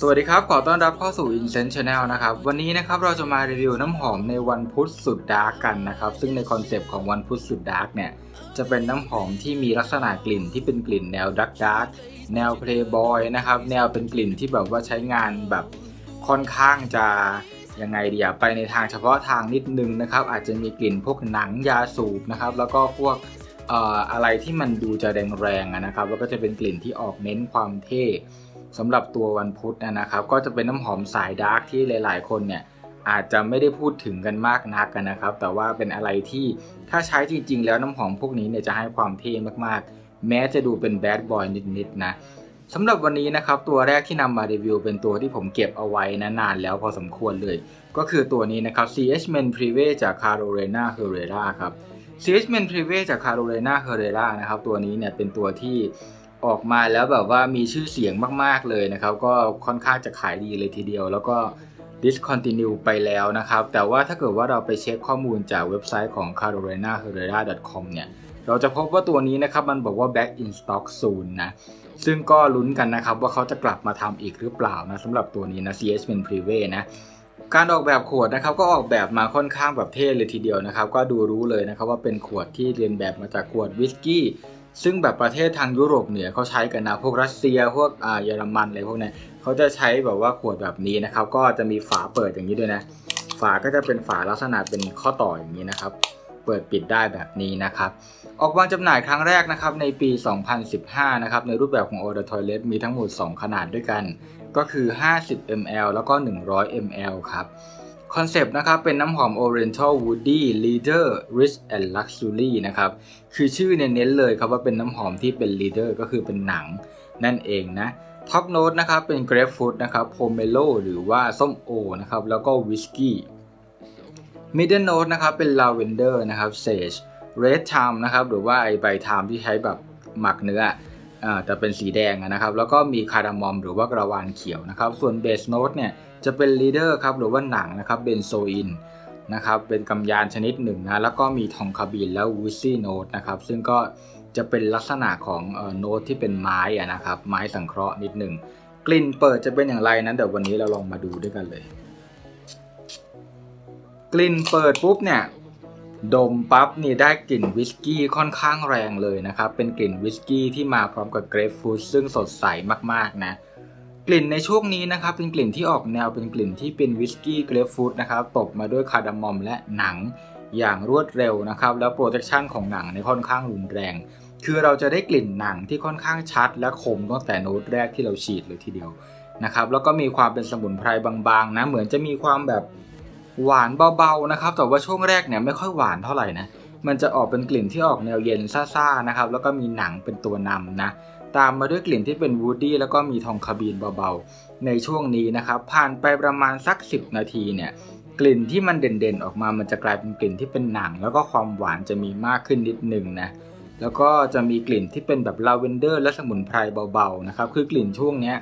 สวัสดีครับ ขอต้อนรับเข้าสู่ Incent Channel นะครับ วันนี้นะครับเราจะมารีวิวน้ำหอมในวันพุธสุดดาร์กกันนะครับ ซึ่งในคอนเซปต์ของวันพุธสุดดาร์กเนี่ย จะเป็นน้ำหอมที่มีลักษณะกลิ่นที่เป็นกลิ่นแนวดักดาร์กแนวเพลย์บอยนะครับ แนวเป็นกลิ่นที่แบบว่าใช้งานแบบค่อนข้างจะยังไงเดียไปในทางเฉพาะทางนิดนึงนะครับ อาจจะมีกลิ่นพวกหนังยาสูบนะครับ แล้วก็พวก อะไรที่มันดูจะแรงๆนะครับแล้วก็จะเป็นกลิ่นที่ออกเน้นความเท่สำหรับตัววันพุธนะครับ ก็จะเป็นน้ำหอมสายดาร์กที่หลาย ๆ คนเนี่ยอาจจะไม่ได้พูดถึงกันมากนักกันนะครับ แต่ว่าเป็นอะไรที่ถ้าใช้จริง ๆ แล้วน้ำหอมพวกนี้เนี่ยจะให้ความเท่มากๆ แม้จะดูเป็นแบดบอยนิด ๆ นะสำหรับวันนี้นะครับตัวแรกที่นำมารีวิวเป็นตัวที่ผมเก็บเอาไว้นะนานแล้วพอสมควรเลย ก็คือตัวนี้นะครับ CH Men Privé จาก Carolina Herrera ครับ CH Men Privé จาก Carolina Herrera นะครับตัวนี้เนี่ยเป็นตัวที่ออกมาแล้วแบบว่ามีชื่อเสียงมาก ๆ เลยนะครับ ก็ค่อนข้างจะขายดีเลยทีเดียว แล้วก็ discontinue ไปแล้วนะครับ แต่ว่าถ้าเกิดว่าเราไปเช็คข้อมูลจากเว็บไซต์ของ carolinaherrera.com เนี่ยเราจะพบว่าตัวนี้นะครับมันบอกว่า back in stock soon นะ ซึ่งก็ลุ้นกันนะครับว่าเขาจะกลับมาทำอีกหรือเปล่านะสำหรับตัวนี้นะ CH Men Privé นะ การออกแบบขวดนะครับก็ออกแบบมาค่อนข้างแบบเท่เลยทีเดียวนะครับ ก็ดูรู้เลยนะครับว่าเป็นขวดที่เรียนแบบมาจากขวดวิสกี้ซึ่งแบบประเทศทางยุโรปเหนือเขาใช้กันนะพวกรัสเซียพวกอ่าเยอรมันอะไรพวกนี้ยเขาจะใช้แบบว่าขวดแบบนี้นะครับ ก็จะมีฝาเปิดอย่างนี้ด้วยนะ ฝาก็จะเป็นฝาลักษณะเป็นข้อต่ออย่างนี้นะครับ เปิดปิดได้แบบนี้นะครับ ออกวางจำหน่ายครั้งแรกนะครับในปี 2015 นะครับในรูปแบบของ o r d e Toilet มีทั้งหมด 2 ขนาดด้วยกันก็คือ 50 ml แล้วก็ 100 ml ครับคอนเซปต์นะครับเป็นน้ำหอม Oriental Woody Leader Rich and Luxury นะครับคือชื่อเน้นเลยครับว่าเป็นน้ำหอมที่เป็น leader ก็คือเป็นหนังนั่นเองนะท็อปโน้ตนะครับเป็น grapefruit นะครับโพเมโลหรือว่าส้มโอนะครับแล้วก็วิสกี้ middle note นะครับเป็น lavender นะครับ sage red thyme นะครับหรือว่าไอใบไทม์ที่ใช้แบบหมักเนื้อ อ่าแต่เป็นสีแดงนะครับ แล้วก็มีคาร์ดามอมหรือว่ากระวานเขียวนะครับ ส่วน base note เนี่ยจะเป็น leader ครับหรือว่าหนังนะครับเบนโซอินนะครับเป็นกำยานชนิดหนึ่งนะแล้วก็มีทองคาบินแล้ววูซี่โนตนะครับซึ่งก็จะเป็นลักษณะของโน้ตที่เป็นไม้อะนะครับไม้สังเคราะห์นิดหนึ่งกลิ่นเปิดจะเป็นอย่างไรนั้นเดี๋ยววันนี้เราลองมาดูด้วยกันเลย กลิ่นเปิดปุ๊บเนี่ย ดมปั๊บนี่ได้กลิ่นวิสกี้ค่อนข้างแรงเลยนะครับ เป็นกลิ่นวิสกี้ที่มาพร้อมกับเกรปฟรุตซึ่งสดใสมากๆนะ กลิ่นในช่วงนี้นะครับ เป็นกลิ่นที่ออกแนวเป็นกลิ่นที่เป็นวิสกี้เกรปฟรุตนะครับตบมาด้วยคาร์ดามอมและหนังอย่างรวดเร็วนะครับ แล้วโปรเทคชันของหนังในค่อนข้างรุนแรง คือเราจะได้กลิ่นหนังที่ค่อนข้างชัด และคมตั้งแต่โน้ตแรกที่เราฉีดเลยทีเดียวนะครับ แล้วก็มีความเป็นสมุนไพรบางๆนะ เหมือนจะมีความแบบ หวานเบาๆนะครับ แต่ว่าช่วงแรกเนี่ยไม่ค่อยหวานเท่าไหร่นะมันจะออกเป็นกลิ่นที่ออกแนวเย็นซ่าๆนะครับแล้วก็มีหนังเป็นตัวนำนะตามมาด้วยกลิ่นที่เป็นวูดดี้แล้วก็มีทองคาบีนเบาๆ ในช่วงนี้นะครับ ผ่านไปประมาณสัก 10 นาทีเนี่ยกลิ่นที่มันเด่นๆ ออกมามันจะกลายเป็นกลิ่นที่เป็นหนัง แล้วก็ความหวานจะมีมากขึ้นนิดหนึ่งนะแล้วก็จะมีกลิ่นที่เป็นแบบลาเวนเดอร์ และสมุนไพรเบาๆนะครับคือกลิ่นช่วงเนี้ย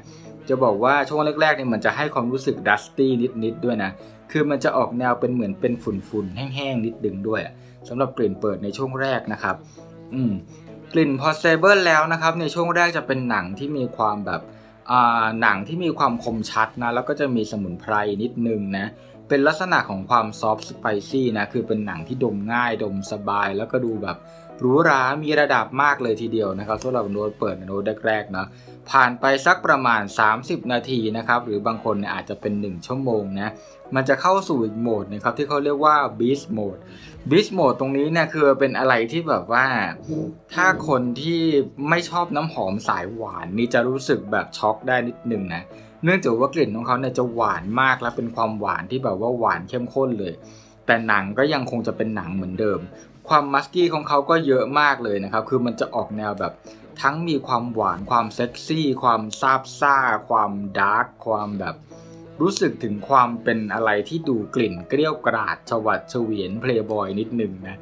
จะบอกว่าช่วงแรกๆเนี่ยมันจะให้ความรู้สึกดัสตี้นิดๆด้วยนะ คือมันจะออกแนวเป็นเหมือนเป็นฝุ่นๆ แห้งๆ นิดดึงด้วยสำหรับกลิ่นเปิดในช่วงแรกนะครับ อืมกลิ่นพอ s เบิลแล้วนะครับ ในช่วงแรกจะเป็นหนังที่มีความแบบหนังที่มีความคมชัดนะ แล้วก็จะมีสมุนไพรนิดนึงนะ เป็นลักษณะของความซอฟต์สไปซี่นะ คือเป็นหนังที่ดมง่ายดมสบายแล้วก็ดูแบบ หรูหรา มีระดับมากเลยทีเดียวนะครับสำหรับโน้ตเปิดโน้ตแรกๆนะผ่านไปสักประมาณ 30 นาทีนะครับหรือบางคนเนี่ยอาจจะเป็น 1 ชั่วโมงนะมันจะเข้าสู่อีกโหมดนะครับที่เขาเรียกว่า Beast Mode Beast Mode ตรงนี้เนี่ยคือเป็นอะไรที่แบบว่า ถ้าคนที่ไม่ชอบน้ำหอมสายหวานนี่จะรู้สึกแบบช็อกได้นิดนึงนะเนื่องจากว่ากลิ่นของเขาเนี่ยจะหวานมากและเป็นความหวานที่แบบว่าหวานเข้มข้นเลย แต่หนังก็ยังคงจะเป็นหนังเหมือนเดิม ความมัสกี้ของเขาก็เยอะมากเลยนะครับ คือมันจะออกแนวแบบทั้งมีความหวานความเซ็กซี่ ความซาบซ่า ความดาร์กความแบบรู้สึกถึงความเป็นอะไรที่ดูกลิ่นเกลี้ยวกราดชวัดเฉวียนเพลย์บอยนิดนึงนะ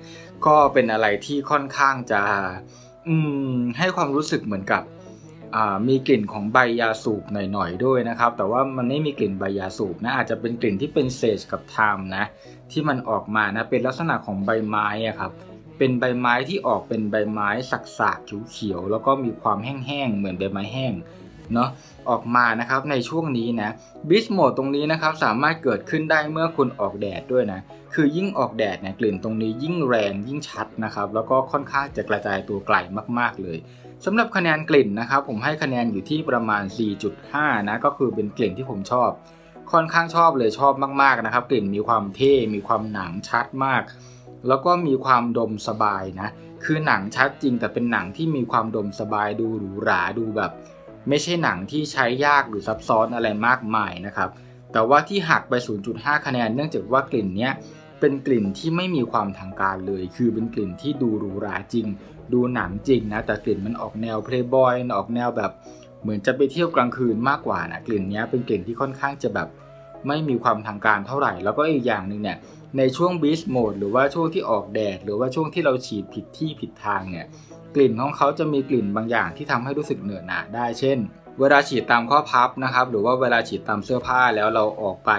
ก็เป็นอะไรที่ค่อนข้างจะอืมให้ความรู้สึกเหมือนกับมีกลิ่นของใบยาสูบหน่อยๆด้วยนะครับ แต่ว่ามันไม่มีกลิ่นใบยาสูบนะอาจจะเป็นกลิ่นที่เป็นเซจกับไทม์นะ ที่มันออกมานะเป็นลักษณะของใบไม้อะครับเป็นใบไม้ที่ออกเป็นใบไม้สักๆเขียวๆแล้วก็มีความแห้งๆเหมือนใบไม้แห้งเนาะออกมานะครับในช่วงนี้นะบิสโหมดตรงนี้นะครับสามารถเกิดขึ้นได้เมื่อคุณออกแดดด้วยนะคือยิ่งออกแดดเนี่ยกลิ่นตรงนี้ยิ่งแรงยิ่งชัดนะครับแล้วก็ค่อนข้างจะกระจายตัวไกลมากๆเลยสำหรับคะแนนกลิ่นนะครับผมให้คะแนนอยู่ที่ประมาณ 4.5 นะก็คือเป็นกลิ่นที่ผมชอบ ค่อนข้างชอบเลยชอบมากๆนะครับ กลิ่นมีความเท่มีความหนังชัดมาก แล้วก็มีความดมสบายนะ คือหนังชัดจริงแต่เป็นหนังที่มีความดมสบายดูหรูหราดูแบบ ไม่ใช่หนังที่ใช้ยากหรือซับซ้อนอะไรมากมายนะครับ แต่ว่าที่หักไป 0.5 คะแนนเนื่องจากว่ากลิ่นเนี้ยเป็นกลิ่นที่ไม่มีความทางการเลย คือเป็นกลิ่นที่ดูหรูหราจริง ดูหนังจริงนะ แต่กลิ่นมันออกแนวเพลย์บอยออกแนวแบบ เหมือนจะไปเที่ยวกลางคืนมากกว่านะกลิ่นนี้เป็นกลิ่นที่ค่อนข้างจะแบบไม่มีความทางการเท่าไหร่ แล้วก็อีกอย่างหนึ่งเนี่ยในช่วงบีชโหมดหรือว่าช่วงที่ออกแดด หรือว่าช่วงที่เราฉีดผิดที่ผิดทางเนี่ยกลิ่นของเขาจะมีกลิ่นบางอย่างที่ทำให้รู้สึกเหนอะหนะได้ เช่น เวลาฉีดตามข้อพับนะครับ หรือว่าเวลาฉีดตามเสื้อผ้าแล้วเราออกไป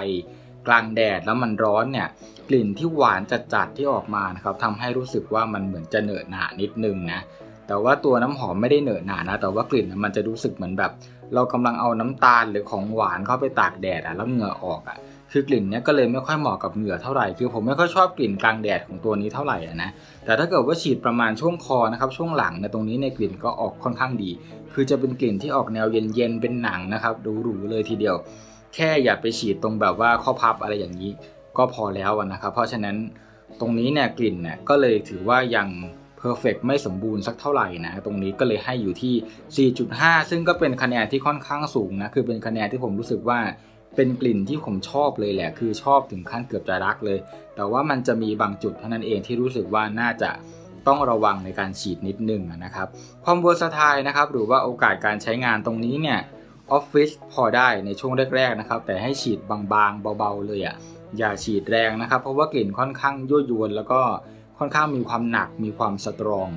กลางแดดแล้วมันร้อนเนี่ยกลิ่นที่หวานจัดๆที่ออกมานะครับทำให้รู้สึกว่ามันเหมือนจะเหนอะหนะนิดนึงนะ แต่ว่าตัวน้ำหอมไม่ได้เหนอะหนานะ แต่ว่ากลิ่นมันจะรู้สึกเหมือนแบบ เรากำลังเอาน้ำตาลหรือของหวานเข้าไปตากแดดอะแล้วเหงื่อออกอะคือกลิ่นเนี้ยก็เลยไม่ค่อยเหมาะกับเหงื่อเท่าไหร่คือผมไม่ค่อยชอบกลิ่นกลางแดดของตัวนี้เท่าไหร่อะนะแต่ถ้าเกิดว่าฉีดประมาณช่วงคอนะครับช่วงหลังในตรงนี้ในกลิ่นก็ออกค่อนข้างดี คือจะเป็นกลิ่นที่ออกแนวเย็นๆเป็นหนังนะครับหรูๆเลยทีเดียว แค่อย่าไปฉีดตรงแบบว่าข้อพับอะไรอย่างนี้ ก็พอแล้วนะครับเพราะฉะนั้นตรงนี้เนี่ยกลิ่นเนี่ยก็เลยถือว่ายัง เพอร์เฟไม่สมบูรณ์สักเท่าไหร่นะตรงนี้ก็เลยให้อยู่ที่ 4.5 ซึ่งก็เป็นคะแนนที่ค่อนข้างสูงนะคือเป็นคะแนนที่ผมรู้สึกว่าเป็นกลิ่นที่ผมชอบเลยแหละ คือชอบถึงขั้นเกือบจะรักเลย แต่ว่ามันจะมีบางจุดเท่านั้นเองที่รู้สึกว่าน่าจะต้องระวังในการฉีดนิดนึงนะครับ ความเวอร์สไทล์นะครับ หรือว่าโอกาสการใช้งานตรงนี้เนี่ยออฟฟิศพอได้ในช่วงแรกๆนะครับ แต่ให้ฉีดบางๆ เบาๆ เลยอะ่ะ อย่าฉีดแรงนะครับ เพราะว่ากลิ่นค่อนข้างยั่วยวนแล้วก็ ค่อนข้างมีความหนักมีความสตรอง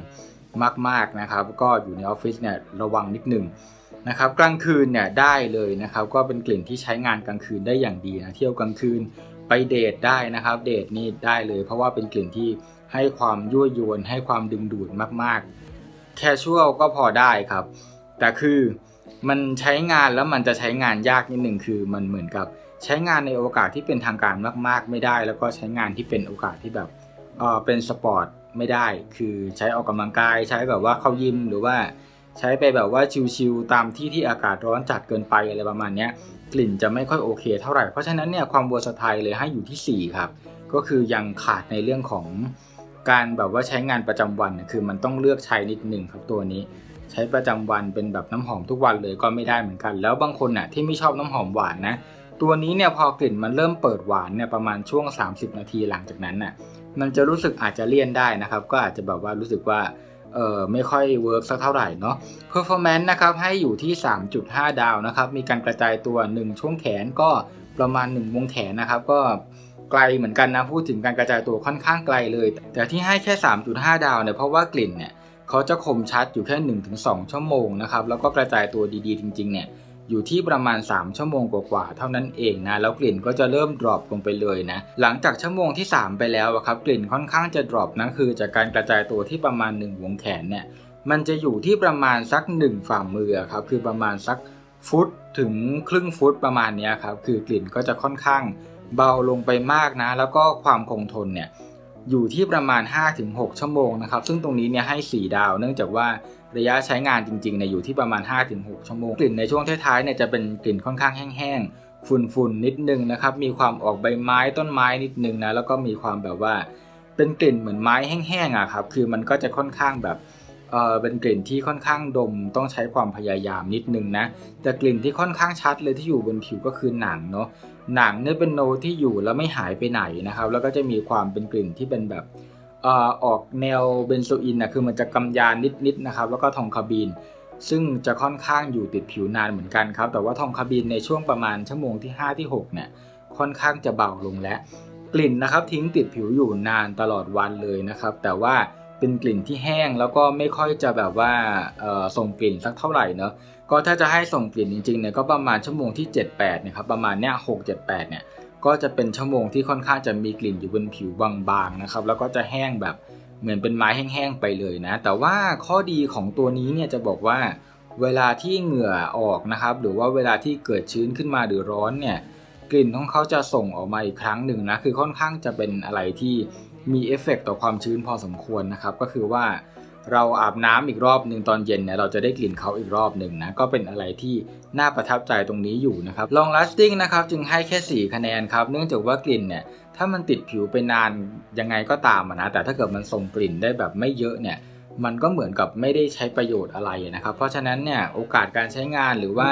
มากๆนะครับ ก็อยู่ในออฟฟิศเนี่ยระวังนิดหนึ่งนะครับกลางคืนเนี่ยได้เลยนะครับ ก็เป็นกลิ่นที่ใช้งานกลางคืนได้อย่างดีนะเที่ยวกลางคืนไปเดทได้นะครับ เดทนี่ได้เลย เพราะว่าเป็นกลิ่นที่ให้ความยั่วยวน ให้ความดึงดูดมากๆแคชชวลก็พอได้ครับ แต่คือมันใช้งานแล้วมันจะใช้งานยากนิดหนึ่งคือมันเหมือนกับใช้งานในโอกาสที่เป็นทางการมาก ๆ ไม่ได้ แล้วก็ใช้งานที่เป็นโอกาสที่แบบ เออเป็นสปอร์ตไม่ได้ คือใช้ออกกำลังกายใช้แบบว่าเข้ายิมหรือว่าใช้ไปแบบว่าชิลๆตามที่ที่อากาศร้อนจัดเกินไปอะไรประมาณนี้กลิ่นจะไม่ค่อยโอเคเท่าไหร่ เพราะฉะนั้นเนี่ยความวัวสไทล์เลยให้อยู่ที่ 4 ครับ ก็คือยังขาดในเรื่องของการแบบว่าใช้งานประจำวันคือมันต้องเลือกใช้นิดหนึ่งครับตัวนี้ ใช้ประจำวันเป็นแบบน้ำหอมทุกวันเลยก็ไม่ได้เหมือนกัน แล้วบางคนน่ะที่ไม่ชอบน้ำหอมหวานนะตัวนี้เนี่ยพอกลิ่นมันเริ่มเปิดหวานเนี่ยประมาณช่วง 30 นาทีหลังจากนั้นน่ะ มันจะรู้สึกอาจจะเลี่ยนได้นะครับ ก็อาจจะแบบว่ารู้สึกว่าเออไม่ค่อยเวิร์กสักเท่าไหร่เนาะ performance นะครับให้อยู่ที่ 3.5 ดาวนะครับ มีการกระจายตัว 1 ช่วงแขนก็ประมาณ 1 วงแขนนะครับ ก็ไกลเหมือนกันนะ พูดถึงการกระจายตัวค่อนข้างไกลเลย แต่ที่ให้แค่ 3.5 ดาวเนี่ยเพราะว่ากลิ่นเนี่ยเขาจะคมชัดอยู่แค่ 1-2 ชั่วโมงนะครับ แล้วก็กระจายตัวดีๆ จริง ๆ เนี่ย อยู่ที่ประมาณ 3 ชั่วโมงกว่าๆเท่านั้นเองนะแล้วกลิ่นก็จะเริ่มดรอปลงไปเลยนะหลังจากชั่วโมงที่ 3 ไปแล้วอะครับกลิ่นค่อนข้างจะดรอปนะคือจากการกระจายตัวที่ประมาณ1วงแขนเนี่ยมันจะอยู่ที่ประมาณสัก 1 ฝ่ามือครับคือประมาณสักฟุตถึงครึ่งฟุตประมาณนี้ครับคือกลิ่นก็จะค่อนข้างเบาลงไปมากนะ แล้วก็ความคงทนเนี่ยอยู่ที่ประมาณ 5-6 ชั่วโมงนะครับซึ่งตรงนี้เนี่ยให้ 4 ดาว เนื่องจากว่า ระยะใช้งานจริงๆเนี่ยอยู่ที่ประมาณ 5-6 ชั่วโมง กลิ่นในช่วงท้ายๆเนี่ยจะเป็นกลิ่นค่อนข้างแห้งๆ ฝุ่นๆ นิดนึงนะครับ มีความออกใบไม้ต้นไม้นิดนึงนะ แล้วก็มีความแบบว่า เป็นกลิ่นเหมือนไม้แห้งๆอะครับ คือมันก็จะค่อนข้างแบบเออเป็นกลิ่นที่ค่อนข้างดมต้องใช้ความพยายามนิดนึงนะ แต่กลิ่นที่ค่อนข้างชัดเลยที่อยู่บนผิวก็คือหนังเนาะ หนังเนี่ยเป็นโนตที่อยู่แล้วไม่หายไปไหนนะครับ แล้วก็จะมีความเป็นกลิ่นที่เป็นแบบ ออกแนวเบนโซอินนะคือมันจะกำยานนิดๆนะครับ แล้วก็ทองคาบีน ซึ่งจะค่อนข้างอยู่ติดผิวนานเหมือนกันครับ แต่ว่าทองคาบีนในช่วงประมาณชั่วโมงที่ 5 ที่ 6 เนี่ยค่อนข้างจะเบาลงแล้ว กลิ่นนะครับทิ้งติดผิวอยู่นานตลอดวันเลยนะครับ แต่ว่าเป็นกลิ่นที่แห้งแล้วก็ไม่ค่อยจะแบบว่าส่งกลิ่นสักเท่าไหร่เนาะก็ถ้าจะให้ส่งกลิ่นจริงๆเนี่ยก็ประมาณชั่วโมงที่ 7-8นี่ยครับประมาณเนี้ย6 7 8เนี่ย ก็จะเป็นชั่วโมงที่ค่อนข้างจะมีกลิ่นอยู่บนผิวบางๆนะครับ แล้วก็จะแห้งแบบเหมือนเป็นไม้แห้งๆไปเลยนะ แต่ว่าข้อดีของตัวนี้เนี่ยจะบอกว่าเวลาที่เหงื่อออกนะครับ หรือว่าเวลาที่เกิดชื้นขึ้นมาหรือร้อนเนี่ยกลิ่นของเขาจะส่งออกมาอีกครั้งหนึ่งนะคือค่อนข้างจะเป็นอะไรที่มีเอฟเฟกต์ต่อความชื้นพอสมควรนะครับ ก็คือว่า เราอาบน้ำอีกรอบหนึ่งตอนเย็นเนี่ยเราจะได้กลิ่นเขาอีกรอบหนึ่งนะก็เป็นอะไรที่น่าประทับใจตรงนี้อยู่นะครับ Long lasting นะครับจึงให้แค่ 4 คะแนนครับ เนื่องจากว่ากลิ่นเนี่ยถ้ามันติดผิวไปนานยังไงก็ตามนะแต่ถ้าเกิดมันส่งกลิ่นได้แบบไม่เยอะเนี่ยมันก็เหมือนกับไม่ได้ใช้ประโยชน์อะไรนะครับ เพราะฉะนั้นเนี่ยโอกาสการใช้งานหรือว่า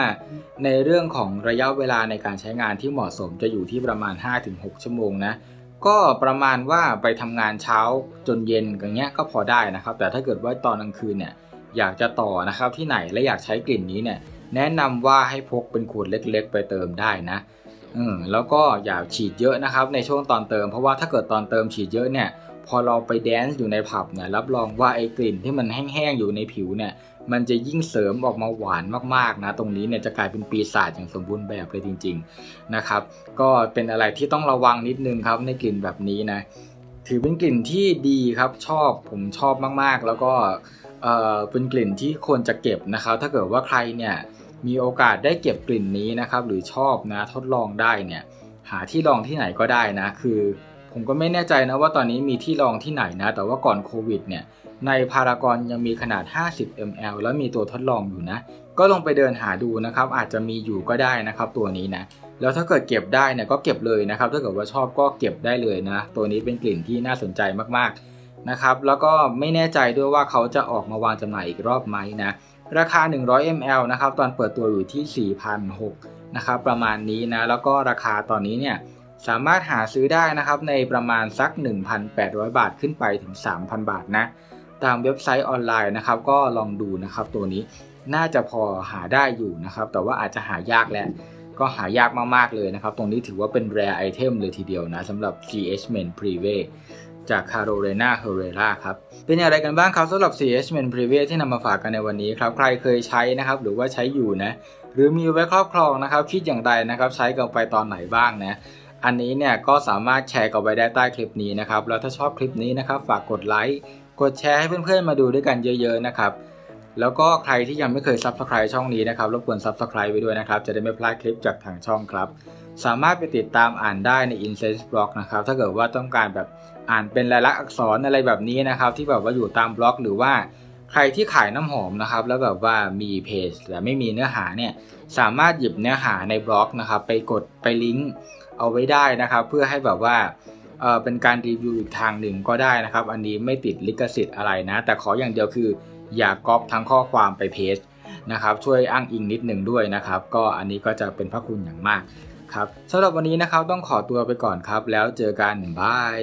ในเรื่องของระยะเวลาในการใช้งานที่เหมาะสมจะอยู่ที่ประมาณ 5-6 ชั่วโมงนะ ก็ประมาณว่าไปทำงานเช้าจนเย็นอย่างเงี้ยก็พอได้นะครับ แต่ถ้าเกิดว่าตอนกลางคืนเนี่ยอยากจะต่อนะครับที่ไหนและอยากใช้กลิ่นนี้เนี่ยแนะนำว่าให้พกเป็นขวดเล็กๆ ไปเติมได้นะอืมแล้วก็อย่าฉีดเยอะนะครับในช่วงตอนเติม เพราะว่าถ้าเกิดตอนเติมฉีดเยอะเนี่ย พอเราไปแดนซ์อยู่ในผับเนี่ยรับรองว่าไอ้กลิ่นที่มันแห้งๆอยู่ในผิวเนี่ย มันจะยิ่งเสริมออกมาหวานมากๆนะ ตรงนี้เนี่ยจะกลายเป็นปีศาจอย่างสมบูรณ์แบบเลยจริง ๆนะครับ ก็เป็นอะไรที่ต้องระวังนิดนึงครับในกลิ่นแบบนี้นะถือเป็นกลิ่นที่ดีครับชอบผมชอบมากๆ แล้วก็เออเป็นกลิ่นที่ควรจะเก็บนะครับ ถ้าเกิดว่าใครเนี่ยมีโอกาสได้เก็บกลิ่นนี้นะครับ หรือชอบนะทดลองได้เนี่ยหาที่ลองที่ไหนก็ได้นะ คือ ผมก็ไม่แน่ใจนะว่าตอนนี้มีที่ลองที่ไหนนะ แต่ว่าก่อนโควิดเนี่ย ในพารากอนยังมีขนาด 50 ml แล้วมีตัวทดลองอยู่นะ ก็ลองไปเดินหาดูนะครับ อาจจะมีอยู่ก็ได้นะครับตัวนี้นะ แล้วถ้าเกิดเก็บได้เนี่ยก็เก็บเลยนะครับ ถ้าเกิดว่าชอบก็เก็บได้เลยนะ ตัวนี้เป็นกลิ่นที่น่าสนใจมากๆนะครับ แล้วก็ไม่แน่ใจด้วยว่าเขาจะออกมาวางจำหน่ายอีกรอบไหมนะ ราคา 100 ml นะครับ ตอนเปิดตัวอยู่ที่ 4,600นะครับ ประมาณนี้นะ แล้วก็ราคาตอนนี้เนี่ย สามารถหาซื้อได้นะครับในประมาณสัก 1,800 บาทขึ้นไปถึง 3,000 บาทนะ ตามเว็บไซต์ออนไลน์นะครับ ก็ลองดูนะครับตัวนี้น่าจะพอหาได้อยู่นะครับ แต่ว่าอาจจะหายากแหละก็หายากมากๆเลยนะครับ ตรงนี้ถือว่าเป็น rare item เลยทีเดียวนะสำหรับ CH Men Privé จาก Carolina Herrera ครับ เป็นอย่างไรกันบ้างครับสำหรับ CH Men Privé ที่นำมาฝากกันในวันนี้ครับ ใครเคยใช้นะครับ หรือว่าใช้อยู่นะ หรือมีไว้ครอบครองนะครับ คิดอย่างไรนะครับ ใช้กันไปตอนไหนบ้างนะ อันนี้เนี่ยก็สามารถแชร์กันไว้ได้ใต้คลิปนี้นะครับ แล้วถ้าชอบคลิปนี้นะครับ ฝากกดไลค์ กดแชร์ให้เพื่อนๆมาดูด้วยกันเยอะๆนะครับ แล้วก็ใครที่ยังไม่เคย Subscribe ช่องนี้นะครับ รบกวน Subscribe ไว้ด้วยนะครับ จะได้ไม่พลาดคลิปจากทางช่องครับ สามารถไปติดตามอ่านได้ใน Insense Blog นะครับ ถ้าเกิดว่าต้องการแบบอ่านเป็นลายลักษณ์อักษรอะไรแบบนี้นะครับ ที่แบบว่าอยู่ตามบล็อก หรือว่า ใครที่ขายน้ำหอมนะครับ แล้วแบบว่ามีเพจแต่ไม่มีเนื้อหาเนี่ยสามารถหยิบเนื้อหาในบล็อกนะครับ ไปกดไปลิงก์เอาไว้ได้นะครับ เพื่อให้แบบว่าเออเป็นการรีวิวอีกทางหนึ่งก็ได้นะครับ อันนี้ไม่ติดลิขสิทธิ์อะไรนะ แต่ขออย่างเดียวคืออย่าก๊อปทั้งข้อความไปเพจนะครับ ช่วยอ้างอิงนิดหนึ่งด้วยนะครับ ก็อันนี้ก็จะเป็นพระคุณอย่างมากครับสำหรับวันนี้นะครับต้องขอตัวไปก่อนครับ แล้วเจอกันบาย